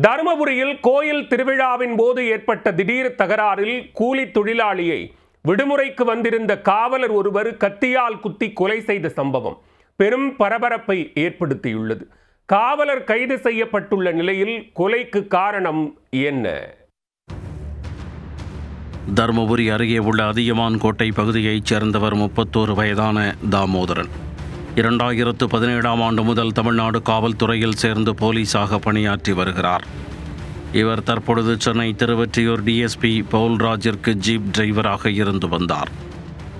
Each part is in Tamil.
தருமபுரியில் கோயில் திருவிழாவின் போது ஏற்பட்ட திடீர் தகராறில் கூலி தொழிலாளியை விடுமுறைக்கு வந்திருந்த காவலர் ஒருவர் கத்தியால் குத்தி கொலை செய்த சம்பவம் பெரும் பரபரப்பை ஏற்படுத்தியுள்ளது. காவலர் கைது செய்யப்பட்டுள்ள நிலையில் கொலைக்கு காரணம் என்ன? தருமபுரி அருகே உள்ள அதியமான் கோட்டை பகுதியைச் சேர்ந்தவர் முப்பத்தோரு வயதான தாமோதரன். இரண்டாயிரத்து பதினேழாம் ஆண்டு முதல் தமிழ்நாடு காவல்துறையில் சேர்ந்து போலீஸாக பணியாற்றி வருகிறார். இவர் தற்பொழுது சென்னை திருவற்றியூர் டிஎஸ்பி பவுல்ராஜிற்கு ஜீப் டிரைவராக இருந்து வந்தார்.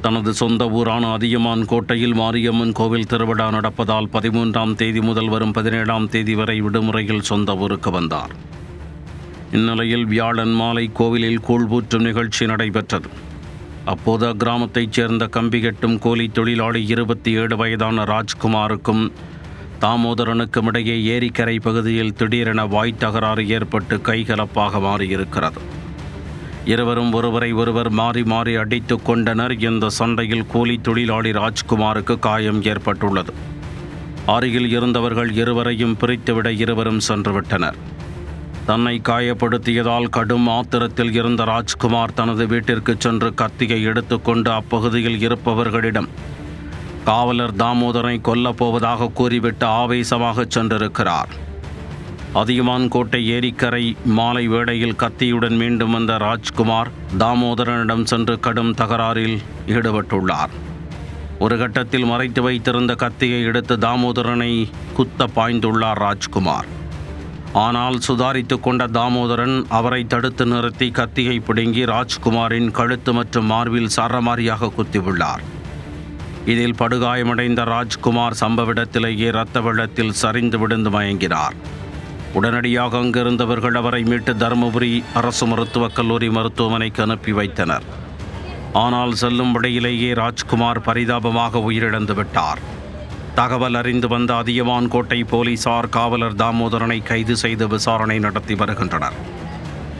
தனது சொந்த ஊரான அதியமான் கோட்டையில் மாரியம்மன் கோவில் திருவிழா நடப்பதால் பதிமூன்றாம் தேதி முதல் வரும் பதினேழாம் தேதி வரை விடுமுறையில் சொந்த ஊருக்கு வந்தார். இந்நிலையில் வியாழன் மாலை கோவிலில் கூழ்பூற்றும் நிகழ்ச்சி நடைபெற்றது. அப்போது அக்கிராமத்தைச் சேர்ந்த கம்பி கட்டும் கூலி தொழிலாளி இருபத்தி ஏழு வயதான ராஜ்குமாருக்கும் தாமோதரனுக்கும் இடையே ஏரிக்கரை பகுதியில் திடீரென வாய் தகராறு ஏற்பட்டு கைகலப்பாக மாறியிருக்கிறது. இருவரும் ஒருவரை ஒருவர் மாறி மாறி அடித்து கொண்டனர். இந்த சண்டையில் கூலி தொழிலாளி ராஜ்குமாருக்கு காயம் ஏற்பட்டுள்ளது. அருகில் இருந்தவர்கள் இருவரையும் பிரித்துவிட இருவரும் சென்றுவிட்டனர். தன்னை காயப்படுத்தியதால் கடும் ஆத்திரத்தில் இருந்த ராஜ்குமார் தனது வீட்டிற்கு சென்று கத்தியை எடுத்துக்கொண்டு அப்பகுதியில் இருப்பவர்களிடம் காவலர் தாமோதரை கொல்லப் போவதாக கூறிவிட்டு ஆவேசமாக சென்றிருக்கிறார். அதியமான் கோட்டை ஏரிக்கரை மாலை வேளையில் கத்தியுடன் மீண்டும் வந்த ராஜ்குமார் தாமோதரனிடம் சென்று கடும் தகராறில் ஈடுபட்டுள்ளார். ஒரு கட்டத்தில் மறைத்து வைத்திருந்த கத்தியை எடுத்து தாமோதரனை குத்த பாய்ந்துள்ளார் ராஜ்குமார். ஆனால் சுதாரித்து கொண்ட தாமோதரன் அவரை தடுத்து நிறுத்தி கத்தியை பிடுங்கி ராஜ்குமாரின் கழுத்து மற்றும் மார்பில் சரமாரியாக குத்தியுள்ளார். இதில் படுகாயமடைந்த ராஜ்குமார் சம்பவ இடத்திலேயே இரத்த வெள்ளத்தில் சரிந்து விழுந்து மயங்கினார். உடனடியாக அங்கிருந்தவர்கள் அவரை மீட்டு தருமபுரி அரசு மருத்துவக் கல்லூரி மருத்துவமனைக்கு அனுப்பி வைத்தனர். ஆனால் செல்லும் வழியிலேயே ராஜ்குமார் பரிதாபமாக உயிரிழந்து விட்டார். தகவல் அறிந்து வந்த அதியமான் கோட்டை போலீசார் காவலர் தாமோதரனை கைது செய்து விசாரணை நடத்தி வருகின்றனர்.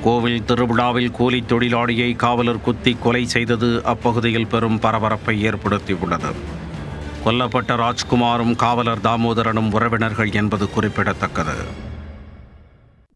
கோவில் திருவிழாவில் கூலி தொழிலாளியை காவலர் குத்தி கொலை செய்தது அப்பகுதியில் பெரும் பரபரப்பை ஏற்படுத்தியுள்ளது. கொல்லப்பட்ட ராஜ்குமாரும் காவலர் தாமோதரனும் உறவினர்கள் என்பது குறிப்பிடத்தக்கது.